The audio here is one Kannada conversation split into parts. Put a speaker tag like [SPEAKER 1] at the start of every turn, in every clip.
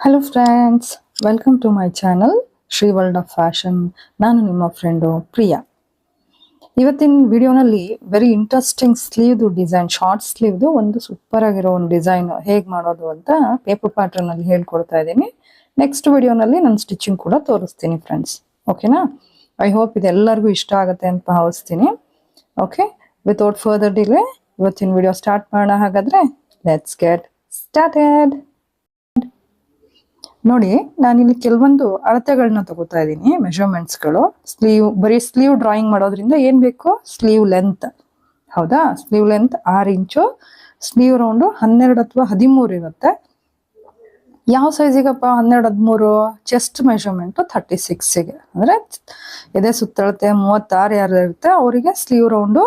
[SPEAKER 1] Hello friends welcome to my channel Shri world of fashion ನಾನು ನಿಮ್ಮ ಫ್ರೆಂಡು ಪ್ರಿಯಾ. ಇವತ್ತಿನ ವಿಡಿಯೋನಲ್ಲಿ ವೆರಿ ಇಂಟ್ರೆಸ್ಟಿಂಗ್ ಸ್ಲೀವ್ದು ಡಿಸೈನ್ ಶಾರ್ಟ್ ಸ್ಲೀವ್ದು ಒಂದು ಸೂಪರ್ ಆಗಿರೋ ಒಂದು ಡಿಸೈನ್ ಹೇಗೆ ಮಾಡೋದು ಅಂತ ಪೇಪರ್ ಪ್ಯಾಟರ್ನ್ ಅಲ್ಲಿ ಹೇಳ್ಕೊಡ್ತಾ ಇದ್ದೀನಿ. ನೆಕ್ಸ್ಟ್ ವಿಡಿಯೋನಲ್ಲಿ ನಾನು ಸ್ಟಿಚಿಂಗ್ ಕೂಡ ತೋರಿಸ್ತೀನಿ ಫ್ರೆಂಡ್ಸ್ ಓಕೆನಾ ಐ ಹೋಪ್ ಇದೆಲ್ಲರಿಗೂ ಇಷ್ಟ ಆಗುತ್ತೆ ಅಂತ ಭಾವಿಸ್ತೀನಿ ಓಕೆ ವಿತೌಟ್ ಫರ್ದರ್ ಡಿಲೇ ಇವತ್ತಿನ ವಿಡಿಯೋ ಸ್ಟಾರ್ಟ್ ಮಾಡೋಣ ಹಾಗಾದರೆ ಲೆಟ್ಸ್ ಗೆಟ್ ಸ್ಟಾರ್ಟೆಡ್ ನೋಡಿ ನಾನಿಲ್ಲಿ ಕೆಲವೊಂದು ಅಳತೆಗಳನ್ನ ತಗೋತಾ ಇದ್ದೀನಿ ಮೆಷರ್ಮೆಂಟ್ಸ್ಗಳು ಸ್ಲೀವ್ ಬರೀ ಸ್ಲೀವ್ ಡ್ರಾಯಿಂಗ್ ಮಾಡೋದ್ರಿಂದ ಏನ್ ಬೇಕು? ಸ್ಲೀವ್ ಲೆಂತ್ ಹೌದಾ? ಸ್ಲೀವ್ ಲೆಂತ್ ಆರು ಇಂಚು. ಸ್ಲೀವ್ ರೌಂಡು ಹನ್ನೆರಡು ಅಥವಾ ಹದಿಮೂರು ಇರುತ್ತೆ. ಯಾವ ಸೈಜಿಗಪ್ಪ ಹನ್ನೆರಡು, ಹದಿಮೂರು. ಚೆಸ್ಟ್ ಮೆಷರ್ಮೆಂಟು ಥರ್ಟಿ ಸಿಕ್ಸಿಗೆ ಅಂದರೆ ಎದೆ ಸುತ್ತಳತೆ ಮೂವತ್ತಾರು ಯಾರು ಇರುತ್ತೆ, ಅವರಿಗೆ ಸ್ಲೀವ್ ರೌಂಡು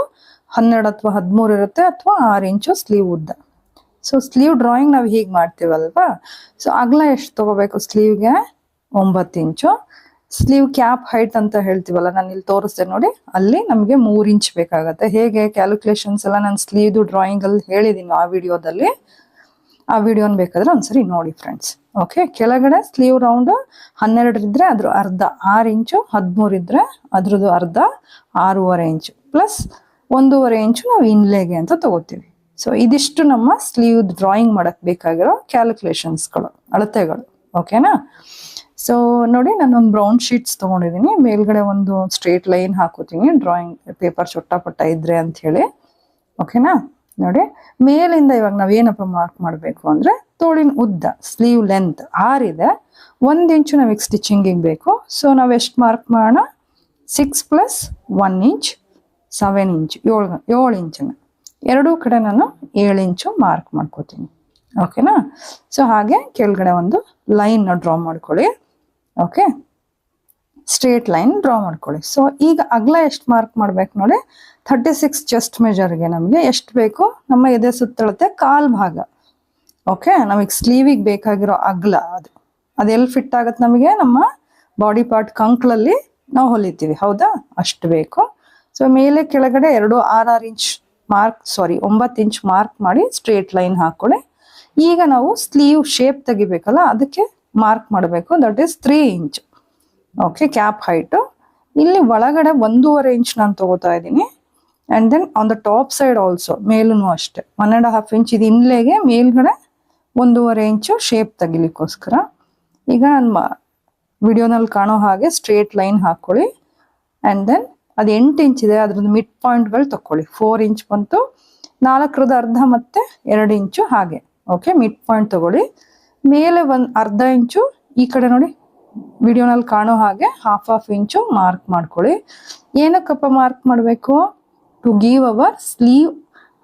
[SPEAKER 1] ಹನ್ನೆರಡು ಅಥವಾ ಹದಿಮೂರು ಇರುತ್ತೆ, ಅಥವಾ ಆರು ಇಂಚು ಸ್ಲೀವ್ ಉದ್ದ. ಸೊ ಸ್ಲೀವ್ ಡ್ರಾಯಿಂಗ್ ನಾವು ಹೀಗೆ ಮಾಡ್ತೀವಲ್ವಾ? ಸೊ ಅಗಲ ಎಷ್ಟು ತಗೋಬೇಕು ಸ್ಲೀವ್ಗೆ ಒಂಬತ್ತು ಇಂಚು. ಸ್ಲೀವ್ ಕ್ಯಾಪ್ ಹೈಟ್ ಅಂತ ಹೇಳ್ತೀವಲ್ಲ, ನಾನು ಇಲ್ಲಿ ತೋರಿಸ್ದೆ ನೋಡಿ. ಅಲ್ಲಿ ನಮಗೆ ಮೂರು ಇಂಚ್ ಬೇಕಾಗತ್ತೆ. ಹೇಗೆ? ಕ್ಯಾಲ್ಕುಲೇಷನ್ಸ್ ಎಲ್ಲ ನಾನು ಸ್ಲೀವ್ದು ಡ್ರಾಯಿಂಗ್ ಅಲ್ಲಿ ಹೇಳಿದ್ದೀನಿ ಆ ವಿಡಿಯೋದಲ್ಲಿ. ಆ ವಿಡಿಯೋನ ಬೇಕಾದ್ರೆ ಒಂದ್ಸರಿ ನೋಡಿ ಫ್ರೆಂಡ್ಸ್ ಓಕೆ ಕೆಳಗಡೆ ಸ್ಲೀವ್ ರೌಂಡ್ ಹನ್ನೆರಡು ಇದ್ರೆ ಅದ್ರ ಅರ್ಧ. ಆರು ಇಂಚು ಹದಿಮೂರು ಇದ್ರೆ ಅದ್ರದ್ದು ಅರ್ಧ ಆರೂವರೆ ಇಂಚು. ಪ್ಲಸ್ ಒಂದೂವರೆ ಇಂಚು ನಾವು ಇನ್ಲೇಗೆ ಅಂತ ತಗೋತೀವಿ. ಸೊ ಇದಿಷ್ಟು ನಮ್ಮ ಸ್ಲೀವ್ ಡ್ರಾಯಿಂಗ್ ಮಾಡಕ್ ಬೇಕಾಗಿರೋ ಕ್ಯಾಲ್ಕುಲೇಷನ್ಸ್ಗಳು ಅಳತೆಗಳು ಓಕೆನಾ ಸೊ ನೋಡಿ ನಾನು ಒಂದು ಬ್ರೌನ್ ಶೀಟ್ಸ್ ತೊಗೊಂಡಿದ್ದೀನಿ ಮೇಲ್ಗಡೆ ಒಂದು ಸ್ಟ್ರೇಟ್ ಲೈನ್ ಹಾಕೋತೀನಿ ಡ್ರಾಯಿಂಗ್ ಪೇಪರ್ ಚೊಟ್ಟಪಟ್ಟ ಇದ್ರೆ ಅಂತ ಹೇಳಿ ಓಕೆನಾ ನೋಡಿ, ಮೇಲಿಂದ ಇವಾಗ ನಾವೇನಪ್ಪ ಮಾರ್ಕ್ ಮಾಡಬೇಕು ಅಂದ್ರೆ ತೋಳಿನ ಉದ್ದ ಸ್ಲೀವ್ ಲೆಂತ್ ಆರಿದೆ ಒಂದು ಇಂಚು ನಮಗೆ ಸ್ಟಿಚಿಂಗಿಗೆ ಬೇಕು ಸೊ ನಾವು ಎಷ್ಟು ಮಾರ್ಕ್ ಮಾಡೋಣ? Six plus one inch seven inch ಏಳು ಏಳು ಇಂಚನ್ನ ಎರಡೂ ಕಡೆ ನಾನು ಏಳು ಇಂಚು ಮಾರ್ಕ್ ಮಾಡ್ಕೋತೀನಿ. ಓಕೆನಾ? ಸೊ ಹಾಗೆ ಕೆಳಗಡೆ ಒಂದು ಲೈನ್ ಡ್ರಾ ಮಾಡ್ಕೊಳ್ಳಿ. ಓಕೆ? ಸ್ಟ್ರೇಟ್ ಲೈನ್ ಡ್ರಾ ಮಾಡ್ಕೊಳ್ಳಿ. ಸೊ ಈಗ ಅಗಲ ಎಷ್ಟು ಮಾರ್ಕ್ ಮಾಡ್ಬೇಕು ನೋಡಿ? ಥರ್ಟಿ ಸಿಕ್ಸ್ ಚೆಸ್ಟ್ ಮೆಜರ್ಗೆ ನಮಗೆ ಎಷ್ಟು ಬೇಕು? ನಮ್ಮ ಎದೆ ಸುತ್ತಳತೆ ಕಾಲು ಭಾಗ. ಓಕೆ? ನಮಗೆ ಸ್ಲೀವಿಗೆ ಬೇಕಾಗಿರೋ ಅಗಲ ಅದು. ಅದೆಲ್ಲಿ ಫಿಟ್ ಆಗುತ್ತೆ ನಮಗೆ? ನಮ್ಮ ಬಾಡಿ ಪಾರ್ಟ್ ಕಂಕ್ಳಲ್ಲಿ ನಾವು ಹೊಲಿತೀವಿ. ಹೌದಾ? ಅಷ್ಟು ಬೇಕು. ಸೊ ಮೇಲೆ ಕೆಳಗಡೆ ಎರಡು or or inch mark sorry ಒಂಬತ್ತು ಇಂಚ್ ಮಾರ್ಕ್ ಮಾಡಿ ಸ್ಟ್ರೇಟ್ ಲೈನ್ ಹಾಕೊಳ್ಳಿ ಈಗ ನಾವು ಸ್ಲೀವ್ ಶೇಪ್ ತೆಗಿಬೇಕಲ್ಲ, ಅದಕ್ಕೆ ಮಾರ್ಕ್ ಮಾಡಬೇಕು. That is three inch okay cap height ಇಲ್ಲಿ ಒಳಗಡೆ ಒಂದೂವರೆ ಇಂಚ್ ನಾನು ತಗೋತಾ ಇದ್ದೀನಿ. And then on the top side also ಮೇಲೂ ಅಷ್ಟೇ. ಒನ್ ಆ್ಯಂಡ್ ಹಾಫ್ ಇಂಚ್ ಇದು ಇನ್ಲೇಗೆ ಮೇಲ್ಗಡೆ ಒಂದೂವರೆ ಇಂಚು ಶೇಪ್ ತೆಗಿಲಿಕ್ಕೋಸ್ಕರ. ಈಗ ನಾನು ವಿಡಿಯೋನಲ್ಲಿ ಕಾಣೋ ಹಾಗೆ ಸ್ಟ್ರೇಟ್ ಲೈನ್ ಹಾಕ್ಕೊಳ್ಳಿ ಆ್ಯಂಡ್ ದೆನ್ ಅದು ಎಂಟು ಇಂಚ್ ಇದೆ, ಅದ್ರದ್ದು ಮಿಡ್ ಪಾಯಿಂಟ್ಗಳು ತಕ್ಕೊಳ್ಳಿ. ಫೋರ್ ಇಂಚ್ ಬಂತು ನಾಲ್ಕರದ ಅರ್ಧ ಮತ್ತೆ ಎರಡು ಇಂಚು ಹಾಗೆ. ಓಕೆ ಮಿಡ್ ಪಾಯಿಂಟ್ ತಗೊಳ್ಳಿ. ಮೇಲೆ ಒಂದು ಅರ್ಧ ಇಂಚು ಈ ಕಡೆ ನೋಡಿ, ವಿಡಿಯೋನಲ್ಲಿ ಕಾಣೋ ಹಾಗೆ ಹಾಫ್ ಹಾಫ್ ಇಂಚು ಮಾರ್ಕ್ ಮಾಡ್ಕೊಳ್ಳಿ. ಏನಕ್ಕಪ್ಪ ಮಾರ್ಕ್ ಮಾಡಬೇಕು? To give our sleeve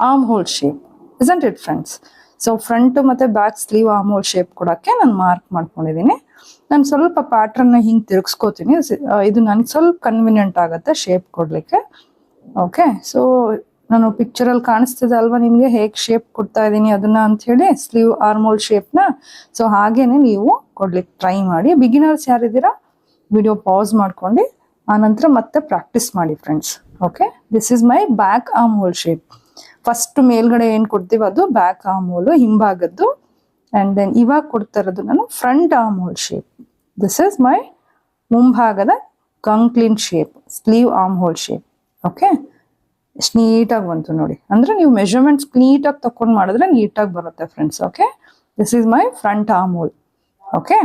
[SPEAKER 1] arm hole shape isn't it friends so front ಮತ್ತೆ back sleeve arm hole shape ಕೊಡೋಕ್ಕೆ ನಾನು ಮಾರ್ಕ್ ಮಾಡ್ಕೊಂಡಿದ್ದೀನಿ. ನಾನು ಸ್ವಲ್ಪ ಪ್ಯಾಟ್ರನ್ನ ಹಿಂಗೆ ತಿರುಗಿಸ್ಕೋತೀನಿ. ಇದು ನನಗೆ ಸ್ವಲ್ಪ ಕನ್ವಿನಿಯೆಂಟ್ ಆಗುತ್ತೆ ಶೇಪ್ ಕೊಡಲಿಕ್ಕೆ. ಓಕೆ ಸೊ ನಾನು ಪಿಕ್ಚರಲ್ಲಿ ಕಾಣಿಸ್ತಿದೆ ಅಲ್ವಾ ನಿಮಗೆ? ಹೇಗೆ ಶೇಪ್ ಕೊಡ್ತಾ ಇದ್ದೀನಿ ಅದನ್ನ ಅಂತ ಹೇಳಿ ಸ್ಲೀವ್ ಆರ್ಮೋಲ್ ಶೇಪ್ನ ಸೊ ಹಾಗೇನೆ ನೀವು ಕೊಡ್ಲಿಕ್ಕೆ ಟ್ರೈ ಮಾಡಿ. ಬಿಗಿನರ್ಸ್ ಯಾರಿದ್ದೀರಾ? ವಿಡಿಯೋ ಪಾಸ್ ಮಾಡ್ಕೊಂಡು ಆನಂತರ ಮತ್ತೆ ಪ್ರಾಕ್ಟೀಸ್ ಮಾಡಿ friends okay this is my back arm hole shape first ಮೇಲ್ಗಡೆ ಏನು ಕೊಡ್ತೀವಿ ಅದು ಬ್ಯಾಕ್ ಆರ್ಮ್ ಹೋಲು ಹಿಂಭಾಗದ್ದು ಆ್ಯಂಡ್ ದೆನ್ ಇವಾಗ ಕೊಡ್ತಾ ಇರೋದು ನಾನು front arm hole shape this is my ಮುಂಭಾಗದ ಕಂಕ್ಲಿನ್ shape sleeve arm hole shape okay ಎಷ್ಟು ನೀಟಾಗಿ ಬಂತು ನೋಡಿ. ಅಂದರೆ ನೀವು ಮೆಷರ್ಮೆಂಟ್ಸ್ ನೀಟಾಗಿ ತಕೊಂಡು ಮಾಡಿದ್ರೆ ನೀಟಾಗಿ ಬರುತ್ತೆ friends okay this is my front arm hole okay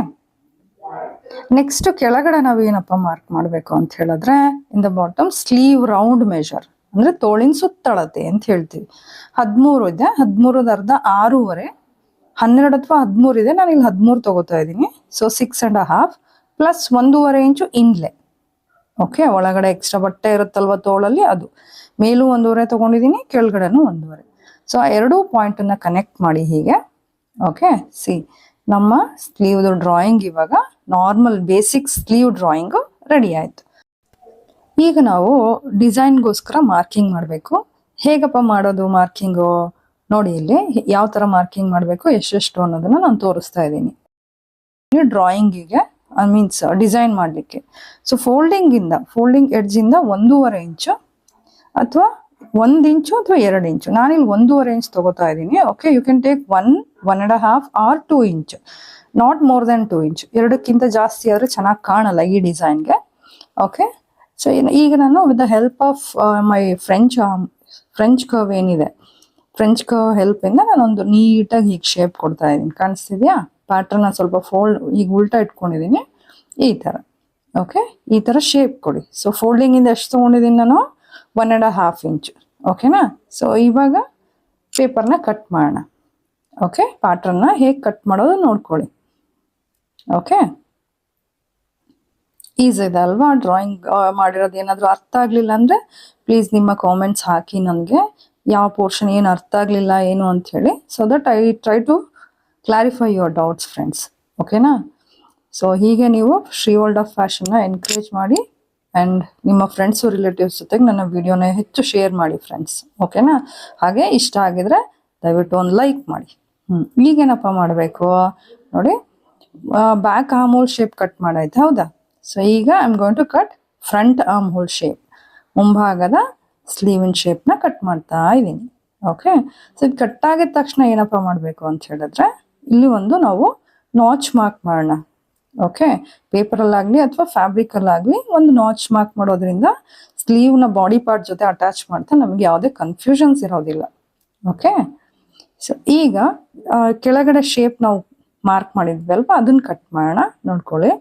[SPEAKER 1] next ಕೆಳಗಡೆ ನಾವು ಏನಪ್ಪ ಮಾರ್ಕ್ ಮಾಡಬೇಕು ಅಂತ ಹೇಳಿದ್ರೆ in the bottom sleeve round measure ಅಂದರೆ ತೋಳಿನ ಸುತ್ತಳತೆ ಅಂತ ಹೇಳ್ತೀವಿ. ಹದಿಮೂರು ಇದೆ, ಹದಿಮೂರದ ಅರ್ಧ ಆರೂವರೆ. ಹನ್ನೆರಡು ಅಥವಾ ಹದಿಮೂರು ಇದೆ. ನಾನು ಇಲ್ಲಿ ಹದಿಮೂರು ತಗೋತಾ ಇದ್ದೀನಿ. So six and half plus ಒಂದೂವರೆ ಇಂಚು ಇನ್ಲೆ ಓಕೆ ಒಳಗಡೆ ಎಕ್ಸ್ಟ್ರಾ ಬಟ್ಟೆ ಇರುತ್ತಲ್ವ ತೋಳಲ್ಲಿ? ಅದು. ಮೇಲೂ ಒಂದೂವರೆ ತಗೊಂಡಿದ್ದೀನಿ, ಕೆಳಗಡೆನೂ ಒಂದೂವರೆ. ಸೊ ಆ ಎರಡೂ ಪಾಯಿಂಟನ್ನು ಕನೆಕ್ಟ್ ಮಾಡಿ ಹೀಗೆ. ಓಕೆ ಸಿ ನಮ್ಮ ಸ್ಲೀವ್ದು ಡ್ರಾಯಿಂಗ್ ಇವಾಗ normal basic sleeve drawing ready ಆಯಿತು. ಈಗ ನಾವು ಡಿಸೈನ್ಗೋಸ್ಕರ ಮಾರ್ಕಿಂಗ್ ಮಾಡಬೇಕು. ಹೇಗಪ್ಪ ಮಾಡೋದು ಮಾರ್ಕಿಂಗು ನೋಡಿ ಇಲ್ಲಿ ಯಾವ ಥರ ಮಾರ್ಕಿಂಗ್ ಮಾಡಬೇಕು, ಎಷ್ಟೆಷ್ಟು ಅನ್ನೋದನ್ನ ನಾನು ತೋರಿಸ್ತಾ ಇದ್ದೀನಿ. ಡ್ರಾಯಿಂಗಿಗೆ ಮೀನ್ಸ್ ಡಿಸೈನ್ ಮಾಡಲಿಕ್ಕೆ. ಸೊ ಫೋಲ್ಡಿಂಗಿಂದ ಫೋಲ್ಡಿಂಗ್ ಎಡ್ಜಿಂದ ಒಂದೂವರೆ ಇಂಚು ಅಥವಾ ಒಂದು ಇಂಚು ಅಥವಾ ಎರಡು ಇಂಚು ನಾನಿಲ್ಲಿ ಒಂದೂವರೆ ಇಂಚ್ ತಗೋತಾ ಇದ್ದೀನಿ. Okay you can take one one and half or two inch not more then two inch ಎರಡಕ್ಕಿಂತ ಜಾಸ್ತಿ ಆದರೆ ಚೆನ್ನಾಗಿ ಕಾಣಲ್ಲ ಈ ಡಿಸೈನ್ಗೆ ಓಕೆ ಸೊ ಈಗ ನಾನು with the help of my French French curve ಏನಿದೆ ಫ್ರೆಂಚ್ ಕರ್ವ್ ಹೆಲ್ಪಿಂದ ನಾನೊಂದು ನೀಟಾಗಿ ಹೀಗೆ ಶೇಪ್ ಕೊಡ್ತಾ ಇದ್ದೀನಿ. ಕಾಣಿಸ್ತಿದ್ಯಾ? ಪ್ಯಾಟ್ರನ್ನ ಸ್ವಲ್ಪ ಫೋಲ್ಡ್ ಈಗ ಉಲ್ಟಾ ಇಟ್ಕೊಂಡಿದ್ದೀನಿ. ಈ ಥರ. ಓಕೆ ಈ ಥರ ಶೇಪ್ ಕೊಡಿ. ಸೊ ಫೋಲ್ಡಿಂಗಿಂದ ಎಷ್ಟು ತೊಗೊಂಡಿದ್ದೀನಿ ನಾನು? ಒನ್ ಆ್ಯಂಡ್ ಹಾಫ್ ಇಂಚ್ ಓಕೆನಾ ಸೊ ಇವಾಗ ಪೇಪರ್ನ ಕಟ್ ಮಾಡೋಣ. ಓಕೆ ಪ್ಯಾಟ್ರನ್ನ ಹೇಗೆ ಕಟ್ ಮಾಡೋದು ನೋಡ್ಕೊಳ್ಳಿ. ಓಕೆ ಈಸ್ ಇದೆ ಅಲ್ವಾ? ಡ್ರಾಯಿಂಗ್ ಮಾಡಿರೋದು ಏನಾದರೂ ಅರ್ಥ ಆಗಲಿಲ್ಲ ಅಂದರೆ ಪ್ಲೀಸ್ ನಿಮ್ಮ ಕಾಮೆಂಟ್ಸ್ ಹಾಕಿ ನನಗೆ ಯಾವ ಪೋರ್ಷನ್ ಏನು ಅರ್ಥ ಆಗಲಿಲ್ಲ, ಏನು ಅಂತ ಹೇಳಿ. So that I try to clarify your doubts friends ಓಕೆನಾ ಸೊ ಹೀಗೆ ನೀವು ಶ್ರೀ ವರ್ಲ್ಡ್ ಆಫ್ ಫ್ಯಾಷನ್ನ ಎನ್ಕರೇಜ್ ಮಾಡಿ ಆ್ಯಂಡ್ ನಿಮ್ಮ ಫ್ರೆಂಡ್ಸು ರಿಲೇಟಿವ್ಸ್ ಜೊತೆಗೆ ನನ್ನ ವಿಡಿಯೋನ ಹೆಚ್ಚು ಶೇರ್ ಮಾಡಿ ಫ್ರೆಂಡ್ಸ್ ಓಕೆನಾ ಹಾಗೆ ಇಷ್ಟ ಆಗಿದ್ರೆ ದಯವಿಟ್ಟು ಒಂದು ಲೈಕ್ ಮಾಡಿ. ಹ್ಞೂ ಈಗೇನಪ್ಪ ಮಾಡಬೇಕು? ನೋಡಿ back arm hole shape cut ಮಾಡಾಯ್ತು, ಹೌದಾ? ಸೊ ಈಗ I am going to cut front armhole shape ಮುಂಭಾಗದ ಸ್ಲೀವಿನ ಶೇಪ್ನ ಕಟ್ ಮಾಡ್ತಾ ಇದ್ದೀನಿ. ಓಕೆ ಸೊ ಇದು ಕಟ್ ಆಗಿದ ತಕ್ಷಣ ಏನಪ್ಪ ಮಾಡಬೇಕು ಅಂತ ಹೇಳಿದ್ರೆ, ಇಲ್ಲಿ ಒಂದು ನಾವು ನಾಚ್ ಮಾರ್ಕ್ ಮಾಡೋಣ. ಓಕೆ ಪೇಪರಲ್ಲಾಗಲಿ ಅಥವಾ ಫ್ಯಾಬ್ರಿಕಲ್ಲಾಗಲಿ ಒಂದು ನಾಚ್ ಮಾರ್ಕ್ ಮಾಡೋದ್ರಿಂದ ಸ್ಲೀವ್ನ ಬಾಡಿ ಪಾರ್ಟ್ ಜೊತೆ ಅಟ್ಯಾಚ್ ಮಾಡ್ತಾ ನಮಗೆ ಯಾವುದೇ ಕನ್ಫ್ಯೂಷನ್ಸ್ ಇರೋದಿಲ್ಲ. ಓಕೆ ಸೊ ಈಗ ಕೆಳಗಡೆ ಶೇಪ್ ನಾವು ಮಾರ್ಕ್ ಮಾಡಿದ್ವಿ ಅಲ್ವಾ ಅದನ್ನ ಕಟ್ ಮಾಡೋಣ. ನೋಡ್ಕೊಳ್ಳಿ.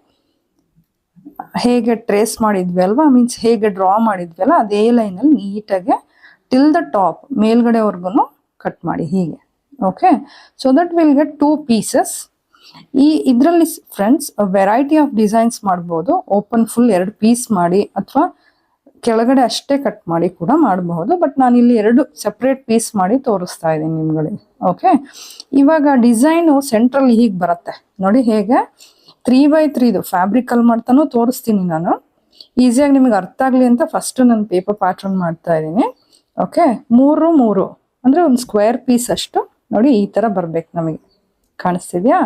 [SPEAKER 1] ಹೇಗೆ ಟ್ರೇಸ್ ಮಾಡಿದ್ವಿ ಅಲ್ವಾ? ಮೀನ್ಸ್ ಹೇಗೆ ಡ್ರಾ ಮಾಡಿದ್ವಿ ಅಲ್ಲ, ಅದೇ ಲೈನಲ್ಲಿ ನೀಟಾಗಿ ಟಿಲ್ ದ ಟಾಪ್ ಮೇಲ್ಗಡೆವರೆಗೂ ಕಟ್ ಮಾಡಿ ಹೀಗೆ. Okay so that will get two pieces ಈ ಇದರಲ್ಲಿ ಫ್ರೆಂಡ್ಸ್ ವೆರೈಟಿ ಆಫ್ ಡಿಸೈನ್ಸ್ ಮಾಡ್ಬೋದು. ಓಪನ್ ಫುಲ್ ಎರಡು ಪೀಸ್ ಮಾಡಿ ಅಥವಾ ಕೆಳಗಡೆ ಅಷ್ಟೇ ಕಟ್ ಮಾಡಿ ಕೂಡ ಮಾಡಬಹುದು. ಬಟ್ ನಾನು ಇಲ್ಲಿ ಎರಡು ಸಪ್ರೇಟ್ ಪೀಸ್ ಮಾಡಿ ತೋರಿಸ್ತಾ ಇದ್ದೀನಿ ನಿಮ್ಗಳಿಗೆ. ಓಕೆ ಇವಾಗ ಡಿಸೈನು ಸೆಂಟ್ರಲ್ಲಿ ಹೀಗೆ ಬರುತ್ತೆ. ನೋಡಿ ಹೇಗೆ? ತ್ರೀ ಬೈ ತ್ರೀದು ಫ್ಯಾಬ್ರಿಕಲ್ ಮಾಡ್ತಾನೂ ತೋರಿಸ್ತೀನಿ ನಾನು. ಈಸಿಯಾಗಿ ನಿಮಗೆ ಅರ್ಥ ಆಗಲಿ ಅಂತ ಫಸ್ಟ್ ನಾನು ಪೇಪರ್ ಪ್ಯಾಟ್ರನ್ ಮಾಡ್ತಾ ಇದ್ದೀನಿ. ಓಕೆ ಮೂರು ಮೂರು. ಅಂದರೆ ಒಂದು ಸ್ಕ್ವೇರ್ ಪೀಸ್ ಅಷ್ಟು. ನೋಡಿ, ಈ ಥರ ಬರ್ಬೇಕು ನಮಗೆ. ಕಾಣಿಸ್ತಿದ್ಯಾ?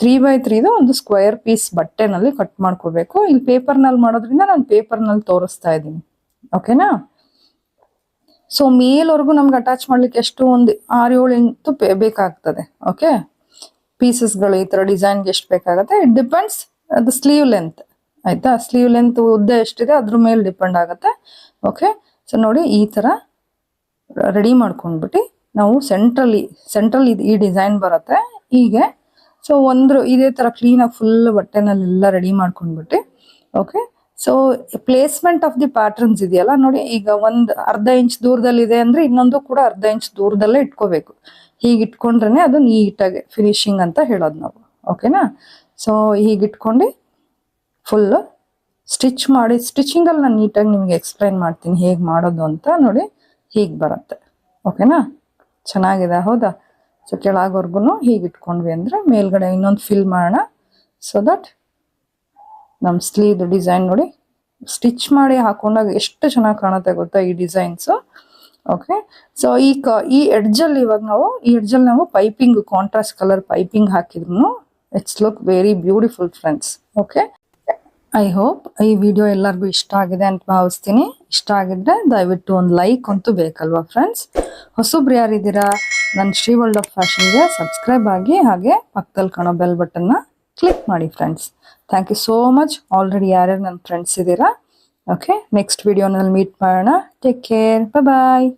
[SPEAKER 1] ತ್ರೀ ಬೈ ತ್ರೀದು ಒಂದು ಸ್ಕ್ವೇರ್ ಪೀಸ್ ಬಟ್ಟೆನಲ್ಲಿ ಕಟ್ ಮಾಡ್ಕೋಬೇಕು ಇಲ್ಲಿ ಪೇಪರ್ನಲ್ಲಿ ಮಾಡೋದ್ರಿಂದ ನಾನು ಪೇಪರ್ನಲ್ಲಿ ತೋರಿಸ್ತಾ ಇದ್ದೀನಿ. ಓಕೆನಾ ಸೊ ಮೇಲ್ವರೆಗೂ ನಮ್ಗೆ ಅಟ್ಯಾಚ್ ಮಾಡ್ಲಿಕ್ಕೆ ಎಷ್ಟು? ಒಂದು ಆರು ಏಳು ಇಂಟು ಬೇಕಾಗ್ತದೆ. ಓಕೆ ಪೀಸಸ್ಗಳು ಈ ಥರ ಡಿಸೈನ್ಗೆ ಎಷ್ಟು ಬೇಕಾಗುತ್ತೆ? ಇಟ್ ಡಿಪೆಂಡ್ಸ್ ಅದು ಸ್ಲೀವ್ ಲೆಂತ್ ಆಯಿತಾ? ಸ್ಲೀವ್ ಲೆಂತ್ ಉದ್ದ ಎಷ್ಟಿದೆ, ಅದ್ರ ಮೇಲೆ ಡಿಪೆಂಡ್ ಆಗುತ್ತೆ. ಓಕೆ ಸೊ ನೋಡಿ, ಈ ಥರ ರೆಡಿ ಮಾಡ್ಕೊಂಡ್ಬಿಟ್ಟು ನಾವು ಸೆಂಟ್ರಲ್ಲಿ ಸೆಂಟ್ರಲ್ ಇದು ಈ ಡಿಸೈನ್ ಬರುತ್ತೆ. ಹೀಗೆ ಸೊ ಒಂದು, ಇದೇ ಥರ ಕ್ಲೀನಾಗಿ ಫುಲ್ ಬಟ್ಟೆನಲ್ಲೆಲ್ಲ ರೆಡಿ ಮಾಡ್ಕೊಂಡ್ಬಿಟ್ಟು okay so placement of the patterns ಇದೆಯಲ್ಲ, ನೋಡಿ, ಈಗ ಒಂದು ಅರ್ಧ ಇಂಚ್ ದೂರದಲ್ಲಿದೆ ಅಂದರೆ ಇನ್ನೊಂದು ಕೂಡ ಅರ್ಧ ಇಂಚ್ ದೂರದಲ್ಲೇ ಇಟ್ಕೋಬೇಕು. ಹೀಗೆ ಅದು ನೀಟಾಗಿ ಫಿನಿಶಿಂಗ್ ಅಂತ ಹೇಳೋದು ನಾವು ಓಕೆನಾ ಸೊ ಹೀಗೆ ಇಟ್ಕೊಂಡು ಫುಲ್ಲು ಸ್ಟಿಚ್ ಮಾಡಿ ಸ್ಟಿಚಿಂಗಲ್ಲಿ ನಾನು ನೀಟಾಗಿ ನಿಮಗೆ ಎಕ್ಸ್ಪ್ಲೈನ್ ಮಾಡ್ತೀನಿ ಹೇಗೆ ಮಾಡೋದು ಅಂತ ನೋಡಿ ಹೀಗೆ ಬರುತ್ತೆ ಓಕೆನಾ ಚೆನ್ನಾಗಿದೆ, ಹೌದಾ? ಸೊ ಕೆಳಗವರೆಗೂ ಹೀಗೆ ಇಟ್ಕೊಂಡ್ವಿ ಅಂದರೆ ಮೇಲ್ಗಡೆ ಇನ್ನೊಂದು ಫಿಲ್ ಮಾಡೋಣ. ಸೊ ದಟ್ ನಮ್ಮ ಸ್ಲೀವ್ದು ಡಿಸೈನ್ ನೋಡಿ ಸ್ಟಿಚ್ ಮಾಡಿ ಹಾಕೊಂಡಾಗ ಎಷ್ಟು ಚೆನ್ನಾಗಿ ಕಾಣುತ್ತೆ ಗೊತ್ತಾ ಈ ಡಿಸೈನ್ಸು ಓಕೆ ಸೊ ಈ ಕ, ಈ ಎಡ್ಜಲ್ಲಿ ಇವಾಗ ನಾವು, ಈ ಎಡ್ಜಲ್ಲಿ ನಾವು ಪೈಪಿಂಗ್ ಕಾಂಟ್ರಾಸ್ಟ್ ಕಲರ್ ಪೈಪಿಂಗ್ ಹಾಕಿದ್ರು it's look very beautiful friends okay I hope ಈ ವಿಡಿಯೋ ಎಲ್ಲರಿಗೂ ಇಷ್ಟ ಆಗಿದೆ ಅಂತ ಭಾವಿಸ್ತೀನಿ. ಇಷ್ಟ ಆಗಿದ್ರೆ ದಯವಿಟ್ಟು ಒಂದು ಲೈಕ್ ಅಂತೂ ಬೇಕಲ್ವಾ ಫ್ರೆಂಡ್ಸ್ ಹೊಸಬ್ರು ಯಾರಿದ್ದೀರಾ? ನನ್ನ ಶ್ರೀ ವರ್ಲ್ಡ್ ಆಫ್ ಫ್ಯಾಷನ್ಗೆ ಸಬ್ಸ್ಕ್ರೈಬ್ ಆಗಿ, ಹಾಗೆ ಪಕ್ಕದಲ್ಲಿ ಕಾಣೋ ಬೆಲ್ ಬಟನ್ನ ಕ್ಲಿಕ್ ಮಾಡಿ friends thank you so much already ಯಾರ್ಯಾರು ನನ್ನ ಫ್ರೆಂಡ್ಸ್ ಇದ್ದೀರಾ? ಓಕೆ ನೆಕ್ಸ್ಟ್ ವಿಡಿಯೋನಲ್ಲಿ ಮೀಟ್ ಮಾಡೋಣ. Take care bye